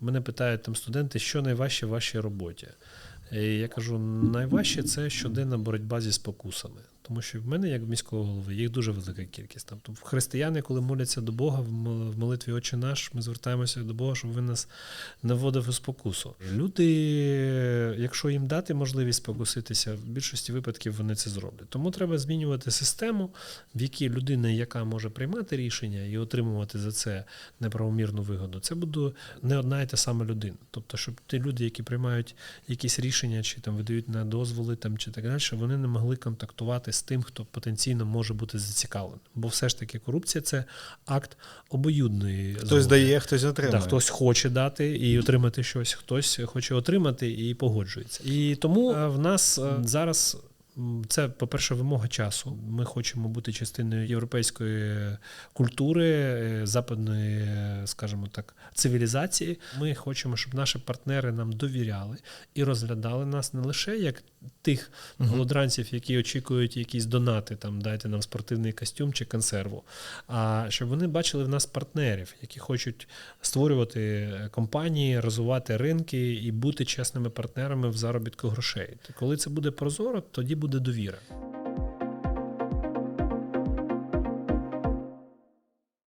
Мене питають там студенти, що найважче в вашій роботі. І я кажу, найважче це щоденна боротьба зі спокусами. Тому що в мене, як в міського голови, їх дуже велика кількість. Тобто християни, коли моляться до Бога в молитві Отче наш, ми звертаємося до Бога, щоб він нас не вводив у спокусу. Люди, якщо їм дати можливість спокуситися, в більшості випадків вони це зроблять. Тому треба змінювати систему, в якій людина, яка може приймати рішення і отримувати за це неправомірну вигоду, це буде не одна і та сама людина. Тобто, щоб ті люди, які приймають якісь рішення чи там видають на дозволи там чи так далі, вони не могли контактувати з тим, хто потенційно може бути зацікавлений. Бо все ж таки корупція це акт обоюдної Хтось згоди. дає, хтось отримує. Так, хтось хоче дати і отримати щось, хтось хоче отримати і погоджується. І тому е, в нас е, зараз. Це, по-перше, вимога часу. Ми хочемо бути частиною європейської культури, е, западної, е, скажімо так, цивілізації. Ми хочемо, щоб наші партнери нам довіряли і розглядали нас не лише як тих голодранців, які очікують якісь донати, там дайте нам спортивний костюм чи консерву, а щоб вони бачили в нас партнерів, які хочуть створювати компанії, розвивати ринки і бути чесними партнерами в заробітку грошей. Коли це буде прозоро, тоді буде довіра.